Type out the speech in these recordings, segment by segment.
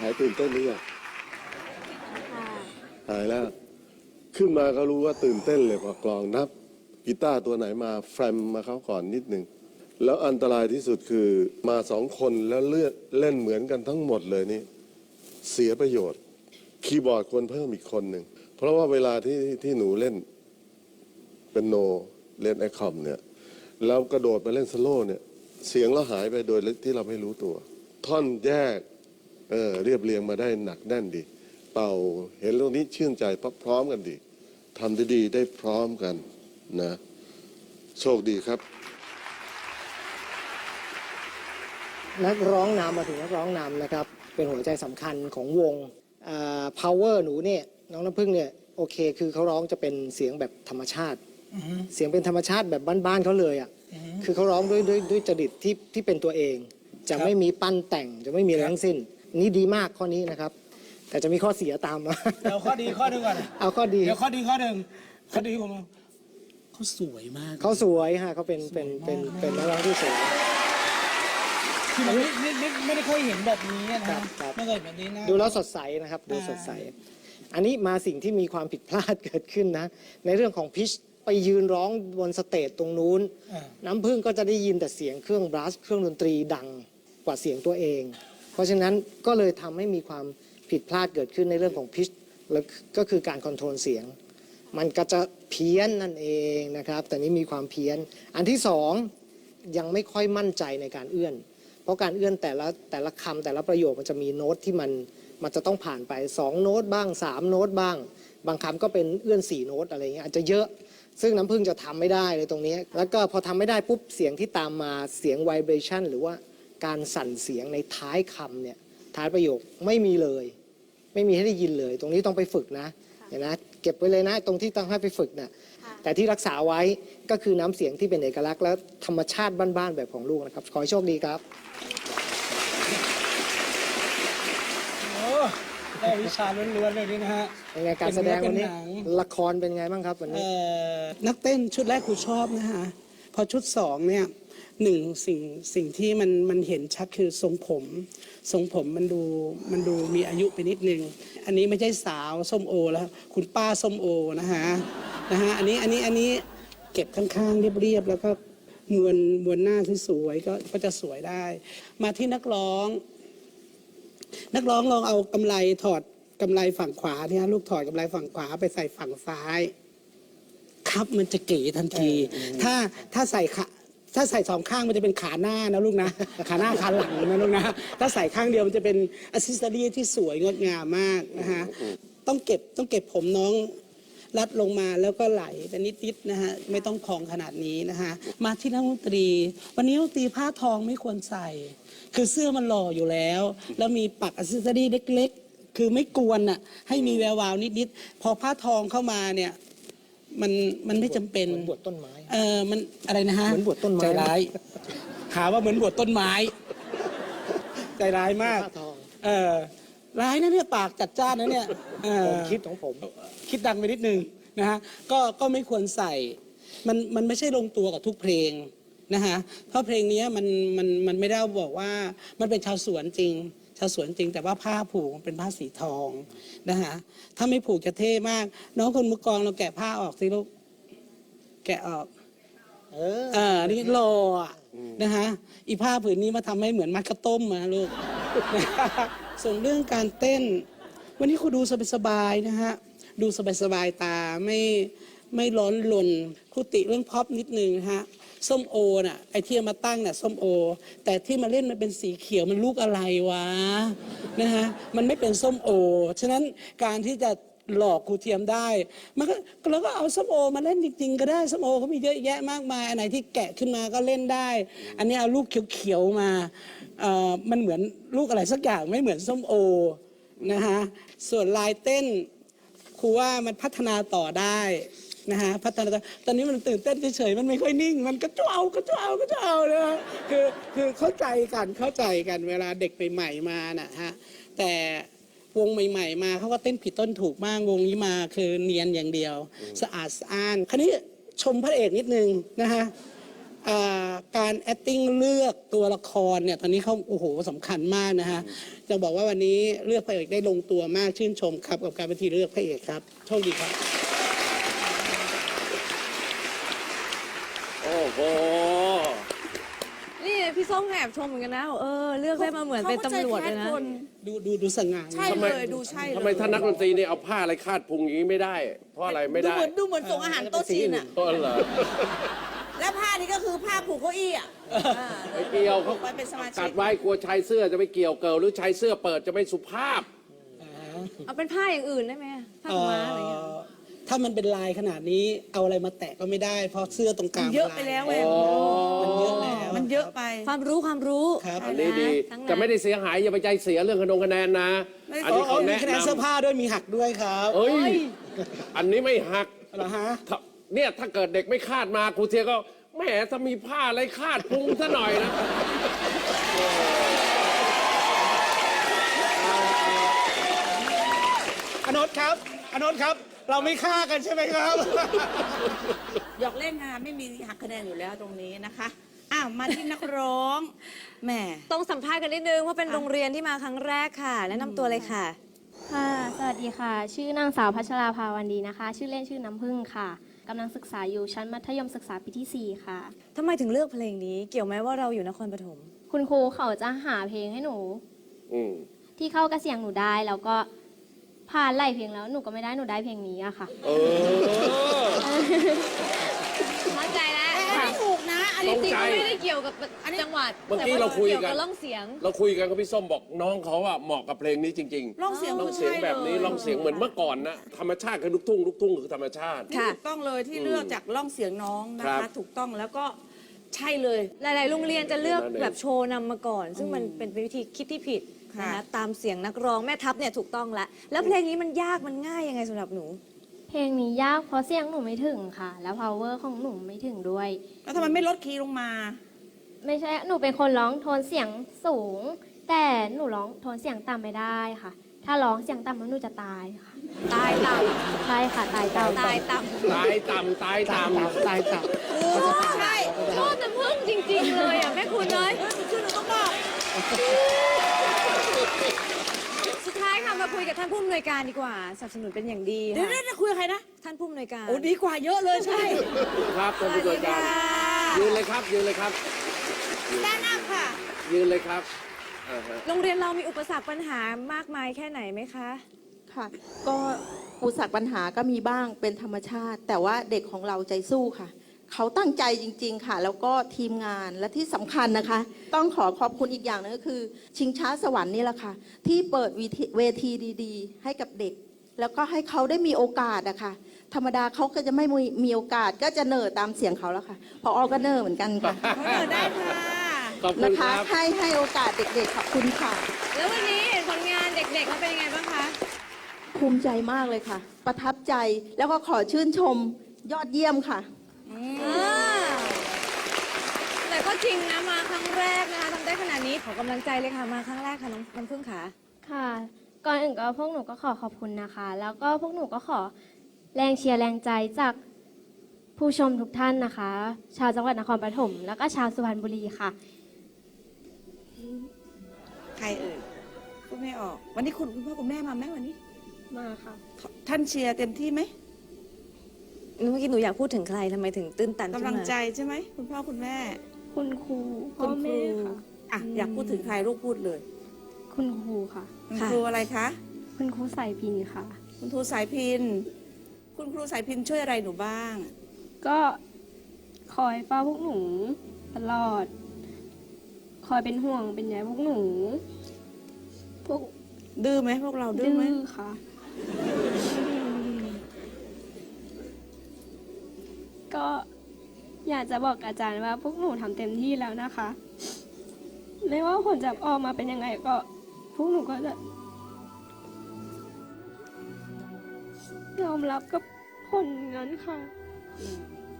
หายตื่นเต้นหรือยังค่ะหายแล้ว ขึ้นมาก็รู้ว่าตื่นเต้นเลยพอกลองนับกีตาร์ตัวไหนมาแฟรมมาเขาก่อนนิดนึงแล้วอันตรายที่สุดคือมาสองคนแล้วเลือกเล่นเหมือนกันทั้งหมดเลยนี่ เสียประโยชน์ คีย์บอร์ดควรเพิ่มอีกคนหนึ่ง เพราะว่าเวลาที่ที่หนูเล่นเป็นโนเล่นไอคอมเนี่ยแล้วกระโดดไปเล่นสโลว์เนี่ย เสียงเราหายไปโดยที่เราไม่รู้ตัว ท่อนแยก เออเรียบเรียงมาได้หนักแน่นดี เป่าเห็นเรื่องนี้ชื่นใจพร้อมๆกันดีทำได้ดีได้พร้อมกันนะโชคดีครับ นักร้องนำมาถึงนักร้องนำนะครับ เป็นหัวใจสำคัญของวงอ่า power หนูเนี่ยน้องน้ำพึ่งเนี่ยโอเค คือเขาร้องจะเป็นเสียงแบบธรรมชาติ เสียงเป็นธรรมชาติแบบบ้านๆเขาเลยอะคือเขาร้องด้วยด้วยด้วยจริตที่ที่เป็นตัวเอง จะไม่มีปั้นแต่งจะไม่มีอะไรทั้งสิ้น นี่ดีมากข้อนี้นะครับ แต่จะมีข้อเสียตามมา เดี๋ยวข้อดีข้อหนึ่งก่อนเอาข้อดีเดี๋ยวข้อดีข้อหนึ่งข้อดีผมเขาสวยมากเขาสวยฮะเขาเป็นเป็นเป็นเป็นนักร้องที่สวย คือมันไม่ไม่ไม่ไม่ได้ค่อยเห็นแบบนี้นะครัฮะบครับ ไม่เคยเห็นแบบนี้นะ ดูแล้วสดใสนะครับดูสดใส อันนี้มาสิ่งที่มีความผิดพลาดเกิดขึ้นนะ ในเรื่องของพิชไปยืนร้องบนสเตจตรงนู้น อ่า น้ำพึ่งก็จะได้ยินแต่เสียงเครื่องบลัสเครื่องดนตรีดังกว่าเสียงตัวเองเพ ราะฉะนั้นก็เลยทำให้มีความผิดพลาดเกิดขึ้นในเรื่องของพิชแล้วก็คือการคอนโทรลเสียง มันก็จะเพี้ยนนั่นเองนะครับ แต่นี้มีความเพี้ยน อันที่สองยังไม่ค่อยมั่นใจในการเอื้อน เพราะการเอื้อนแต่ละแต่ละคำแต่ละประโยคมันจะมีโน้ตที่มันมันจะต้องผ่านไปสองโน้ตบ้างสามโน้ตบ้าง บางคำก็เป็นเอื้อนสี่โน้ตอะไรเงี้ยอาจจะเยอะ ซึ่งน้ำพึ่งจะทำไม่ได้เลยตรงนี้ แล้วก็พอทำไม่ได้ปุ๊บเสียงที่ตามมาเสียงไวเบรชันหรือว่า การสั่นเสียงในท้ายคำเนี่ยท้ายประโยคไม่มีเลย ไม่มีให้ได้ยินเลย ตรงนี้ต้องไปฝึกนะเห็นนะเก็บไว้เลยนะตรงที่ต้องให้ไปฝึกนะ่ะค่ะแต่ที่รักษาไว้ก็คือน้ำเสียงที่เป็นเอกลักษณ์และธรรมชาติบ้านๆแบบของลูกนะครับ ขอให้โชคดีครับโอ้ได้วิชาล้วนๆเลยนี่นะฮะเป็นไงการแสดงวันนี้เป็นเนื้อเป็นหนังละครเป็นไงบ้างครับวันนี้เอ่อนักเต้นชุดแรกครูชอบนะคะพอชุดสองเนี่ย หนึ่งสิ่งสิ่งที่มันมันเห็นชัดคือทรงผมทรงผมมันดูมันดูมีอายุไปนิดนึง อันนี้ไม่ใช่สาวส้มโอแล้ว คุณป้าส้มโอนะคะนะฮะอันนี้อันนี้อันนี้เก็บข้างๆ เรียบๆแล้วก็มวนมวนหน้าที่สวยก็ก็จะสวยได้ มาที่นักร้อง นักร้องลองเอากำไลถอดกำไลฝั่งขวาเนี่ยลูกถอดกำไลฝั่งขวาไปใส่ฝั่งซ้าย ครับมันจะเก๋ทันที ถ้าถ้าใส่ขา ถ้าใส่สองข้างมันจะเป็นขาหน้านะลูกนะ ขาหน้าขาหลังนะลูกนะ ถ้าใส่ข้างเดียวมันจะเป็นอ c เซ s รีที่สวยงดงามมากนะฮะต้องเก็บต้องเก็บผมน้องรัดลงมาแล้วก็ไหลไปนิดๆนะฮะไม่ต้องคลองขนาดนี้นะฮะมาที่นักดนตรี วันนี้ดนตรีผ้าทองไม่ควรใส่ คือเสื้อมันหล่ออยู่แล้ว แล้วมีปักอ c เซ s รีเล็ก ๆ คือไม่กวนอะให้มีแวววาวนิดๆพอผ้าทองเข้ามาเนี่ย มันมันไม่จำเป็น เหมือนบวชต้นไม้ เออมันอะไรนะฮะเหมือนบวชต้นไม้ ใจร้าย หาว่าเหมือนบวชต้นไม้ ใจร้ายมาก ผ้าทองเออร้ายนะเนี่ยปากจัดจ้านนะเนี่ยเออ ผมคิดของผม คิดดังไปนิดนึงนะฮะ ก็ก็ไม่ควรใส่ มันมันไม่ใช่ลงตัวกับทุกเพลงนะฮะ เพราะเพลงนี้มันมันมันไม่ได้บอกว่ามันเป็นชาวสวนจริง ชาวสวนจริงแต่ว่าผ้าผูกมันเป็นผ้าสีทองนะฮะถ้าไม่ผูกจะเท่มาก น้องคนมือกลองเราแกะผ้าออกสิลูกแกะออก เออเออนี่รออะนะฮะอีผ้าผืนนี้มาทำให้เหมือนมัดข้าวต้มมาลูกส่วนเรื่องการเต้น วันนี้ครูดูสบายๆนะฮะดูสบายๆตาไม่ไม่ร้อนลนครูติเรื่องพ็อปนิดนึงนะฮะ ส้มโอน่ะไอ้ที่เอามาตั้งน่ะส้มโอ แต่ที่มาเล่นมันเป็นสีเขียวมันลูกอะไรวะนะฮะมันไม่เป็นส้มโอ ฉะนั้นการที่จะหลอกครูเทียมได้ มันก็เราก็เอาส้มโอมาเล่นจริง ๆ ก็ได้ส้มโอเขามีเยอะแยะมากมายอันไหนที่แกะขึ้นมาก็เล่นได้ อันนี้เอาลูกเขียวๆมาเอ่อมันเหมือนลูกอะไรสักอย่างไม่เหมือนส้มโอนะฮะส่วนลายเต้นครูว่ามันพัฒนาต่อได้ นะฮะพัฒนาตอนนี้มันตื่นเต้นเฉยๆมันไม่ค่อยนิ่ง มันก็เจ้าก็เจ้าก็เจ้านะฮะคือคือเข้าใจกันเข้าใจกันเวลาเด็กใหม่ๆมานะฮะแต่วงใหม่ ๆ มาเขาก็เต้นผิดต้นถูกมากวงนี้มาคือเนียนอย่างเดียว สะอาดสะอ้านคราวนี้ชมพระเอกนิดนึงนะฮะการ acting เลือกตัวละครเนี่ยตอนนี้เขาโอ้โหสำคัญมากนะฮะจะบอกว่าวันนี้เลือกพระเอกได้ลงตัวมากชื่นชมครับ กับการเป็นทีเลือกพระเอกครับโชคดีครับ โอ้โห นี่พี่ส้มแอบชมเหมือนกันนะ เออ เลือกได้มาเหมือนเป็นตำรวจเลยนะ ขาก็ใจแคสคนดูดูดูสง่า ใช่ทำไม เลยดูใช่เลยทำไมท่านนักดนตรีนี่เอาผ้าอะไรคาดพุงอย่างนี้ไม่ได้ เพราะอะไรไม่ดูได้เหมือนดูเหมือนส่งอาหารโต๊ะจีนอะ เพราะอะไรและผ้านี้ก็คือผ้าผูกเก้าอี้อะอ่าไม่เกี่ยวเขาไปเป็นสมาชิตักดไว้กลัวชายเสื้อจะไม่เกี่ยวเกิลหรือชายเสื้อเปิดจะไม่สุภาพ เอาเป็นผ้าอย่างอื่นได้ไหมผ้าขาวม้า ถ้ามันเป็นลายขนาดนี้เอาอะไรมาแตะก็ไม่ได้ เพราะเสื้อตรงกลางเยอะไปแล้วไงมันเยอะแล้วมันเยอะไป ความรู้ความรู้ครับอันนี้ดี ทั้งนั้นแต่ไม่ได้เสียหายอย่าไปใจเสียเรื่องขนงคะแนนนะไม่อันโอ้นี้โอ้เขามีแนะคะแนนนเสื้อผ้าด้วยมีหักด้วยครับำเอ้ย อันนี้ไม่หัก เหรอฮะ ถ้าเนี่ยถ้าเกิดเด็กไม่คาดมาครูเทียก็แหมถ้ามีผ้าอะไรคาดพุงซะหน่อยนะอนนท์ครับอนนท์ครับ เราไม่ฆ่ากันใช่ไหมครับ หยอกเล่นค่ะไม่มีหักคะแนนอยู่แล้วตรงนี้นะคะอ้าวมาที่นักร้องแหมต้องสัมภาษณ์กันนิดนึงว่าเป็นโรงเรียนที่มาครั้งแรกค่ะ แนะนำตัวเลยค่ะ ค่ะ สวัสดีค่ะ ชื่อนางสาวพัชราภาวันดีนะคะ ชื่อเล่นชื่อน้ำพึ่งค่ะกำลังศึกษาอยู่ชั้นมัธยมศึกษาปีที่ 4 ค่ะ ทำไมถึงเลือกเพลงนี้ เกี่ยวไหมว่าเราอยู่นครปฐม คุณครูเขาจะหาเพลงให้หนู อืมที่เข้ากระเสียงหนูได้แล้วก็ ผ่านไล่เพลงแล้วหนูก็ไม่ได้หนูได้เพลงนี้อะค่ะ เออ เข้าใจแล้วอันนี้ถูกนะ อันจนี้ริงๆใจก็ไม่ได้เกี่ยวกับจังหวัดเมื่อกี้แต่ว่เราคุยกันเกี่ยวกับร่องเสียง เราคุยกันกับพี่ส้มบอกน้องเขาอะเหมาะกับเพลงนี้จริงร้องเสียงๆร้องเสียงแบบนี้ร้องเสียงเหมือนเมื่อก่อนนะธรรมชาติคือลูกทุ่งลูกทุ่งคือธรรมชาตินี่ถูกต้องเลยที่เลือกจากล่องเสียงน้องนะครัคะ บ ถูกต้องแล้วก็ใช่เลย หลาย ๆ โรงเรียนจะเลือกนั่นเองแบบโชว์นำมาก่อน ซึ่งมันเป็นวิธีคิดที่ผิด ค่ะ นะคะตามเสียงนักร้องแม่ทัพเนี่ยถูกต้องแล้วแล้วเพลงนี้มันยากมันง่ายยังไงสำหรับหนู เพลงนี้ยากเพราะเสียงหนูไม่ถึงค่ะ แล้ว power ของหนูไม่ถึงด้วย แล้วทำไมไม่ลดคีย์ลงมา ไม่ใช่หนูเป็นคนร้องโทนเสียงสูง แต่หนูร้องโทนเสียงต่ำไม่ได้ค่ะ ถ้าร้องเสียงต่ำแล้วหนูจะตายค่ะตายต่ใช่ค่ะตายเต่าำตายต่ตายต่ำตายตายต่ำตับตายตับใช่ำชอบน้ำผึ้งจริง ๆ เลยอะแม่คุณเลยชื่อหนูต้องบอกสุดท้ายค่ะ มาคุยกับท่านผู้อำนวยการดีกว่าสนับสนุนเป็นอย่างดีเดี๋ยวค่ะเดี๋ยวคุยกับใครนะ ท่านผู้อำนวยการโอ้ดีกว่าเยอะเลยใช่ ครับท่านผู้ตรวจการยืนเลยครับ ยืนเลยครับแนะนำค่ะ ยืนเลยครับอ่าฮะโรงเรียนเรามีอุปสรรคปัญหามากมายแค่ไหนไหมคะ ค่ะ ก็อุปสรรคปัญหาก็มีบ้างเป็นธรรมชาติ แต่ว่าเด็กของเราใจสู้ค่ะ เขาตั้งใจจริง ๆ ค่ะ แล้วก็ทีมงานและที่สำคัญนะคะ ต้องขอขอบคุณอีกอย่างหนึงก็คือ ชิงช้าสวรรค์นี่แหละค่ะ ที่เปิดเวทีเวทีดีๆ ให้กับเด็ก แล้วก็ให้เขาได้มีโอกาสอะค่ะธรรมดาเขาก็จะไม่มีมีโอกาสก็จะเหน่อตามเสียงเขาแล้วค่ะ พออก็เหน่อเหมือนกันค่ะเขาเดินได้ค่ะขอบคุนะณคคะรับให้ให้โอกาสเด็กๆขอบคุณค่ะ แล้ววันนี้เห็นผลงานเด็กๆเขาเป็นยังไงบ้างคะภูมิใจมากเลยค่ะ ประทับใจแล้วก็ขอชื่นชมยอดเยี่ยมค่ะอ่า แต่ก็จริงนะมาครั้งแรกนะคะทำได้ขนาดนี้ขอกำลังใจเลยค่ะมาครั้งแรกค่ะน้องน้ำพึ่งขาค่ะ ก่อนอื่นก็พวกหนูก็ขอขอบคุณนะคะ แล้วก็พวกหนูก็ขอแรงเชียร์แรงใจจากผู้ชมทุกท่านนะคะ ชาวจังหวัดนครปฐมแล้วก็ชาวสุพรรณบุรีค่ะ ใครเอ่ยพูดไม่ออก วันนี้คุณคุณพ่อคุณแม่มาไหมวันนี้มาค่ะ ท่านเชียร์เต็มที่ไหม เมื่อกี้หนูอยากพูดถึงใครทำไมถึงตื้นตันขึ้นกำลังมาใจใช่ไหมคุณพ่อคุณแม่ คุณครูพ่คุอณคแม่รูค่ะ อะอยากพูดถึงใครลูกพูดเลยคุณครูค่ะ คุณครูอะไรคะคุณครูสายพินค่ะ คุณครูสายพิน คุณครูสายพินช่วยอะไรหนูบ้าง ก็คอยเฝ้าพวกหนูตลอด คอยเป็นห่วงเป็นใยพวกหนู พวกดื้อไหมพวกเราดื้ดื้อไหมอค่ะากจะบอกอาจารย์ว่าพวกหนูทำเต็มที่แล้วนะคะ ไม่ว่าผลจะออกมาเป็นยังไงก็ พวกหนูก็จะยอมรับกับผลนั้นค่ะ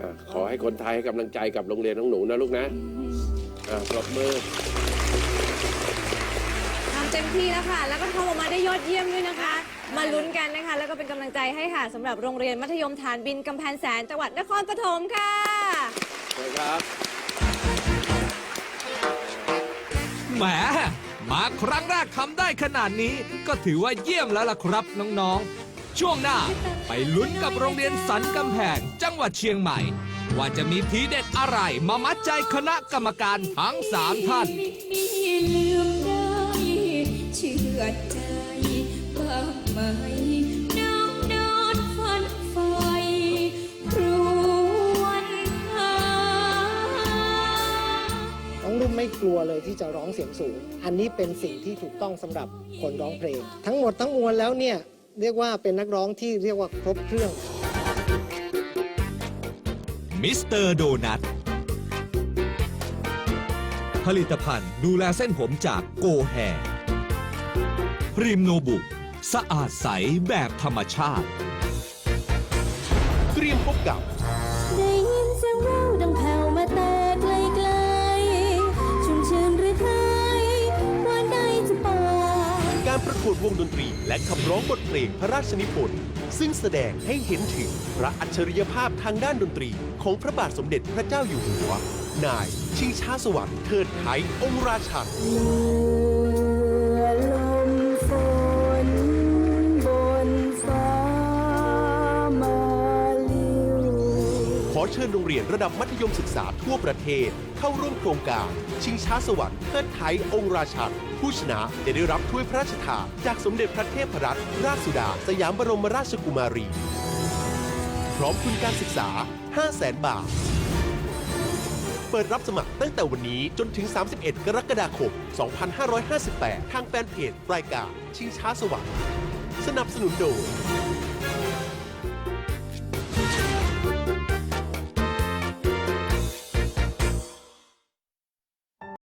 อะขอให้คนไทยให้กำลังใจกับโรงเรียนของหนูนะลูกนะอะปรบมือ ทำเต็มที่แล้วค่ะ แล้วก็ทำออกมาได้ยอดเยี่ยมด้วยนะคะ มาลุ้นกันนะคะ แล้วก็เป็นกำลังใจให้ค่ะสำหรับโรงเรียนมัธยมฐานบินกำแพงแสนจังหวัดนครปฐมค่ะ สวัสดีครับ แหม มาครั้งแรกทำได้ขนาดนี้ก็ถือว่าเยี่ยมแล้วล่ะครับน้องๆ ช่วงหน้าไปลุ้นกับโรงเรียนสันกำแพงจังหวัดเชียงใหม่ ว่าจะมีทีเด็ดอะไรมามัดใจคณะกรรมการทั้งสามท่านเชื่อใจบ้างไหม ไม่กลัวเลยที่จะร้องเสียงสูง อันนี้เป็นสิ่งที่ถูกต้องสำหรับคนร้องเพลง ทั้งหมดทั้งมวลแล้วเนี่ยเรียกว่าเป็นนักร้องที่เรียกว่าครบเครื่องมิสเตอร์โดนัทผลิตภัณฑ์ดูแลเส้นผมจากโกแฮพริมโนบุ สะอาดใสแบบธรรมชาติ เตรียมพบกับ กวดวงดนตรี และขับร้องบทเพลงพระราชนิพนธ์ซึ่งแสดงให้เห็นถึงพระอัจฉริยภาพทางด้านดนตรี ของพระบาทสมเด็จพระเจ้าอยู่หัว นาย ชิงช้าสวรรค์เทิดไทยองค์ราชันเมื่อลมฝนบนฟ้าขอเชิญโรงเรียนระดับมัธยมศึกษาทั่วประเทศ เข้าร่วมโครงการ ชิงช้าสวรรค์เทิดไทยองค์ราชัน ผู้ชนะจะได้รับถ้วยพระราชทานจากสมเด็จพระเทพรัตนราชสุดา สยามบรมราชกุมารี พร้อมทุนการศึกษา 5 0 0แสนบาท เปิดรับสมัครตั้งแต่วันนี้จนถึง 31 กรกฎาคม 2558 ทางแฟนเพจรายการชิงช้าสวรรค์สนับสนุนโดย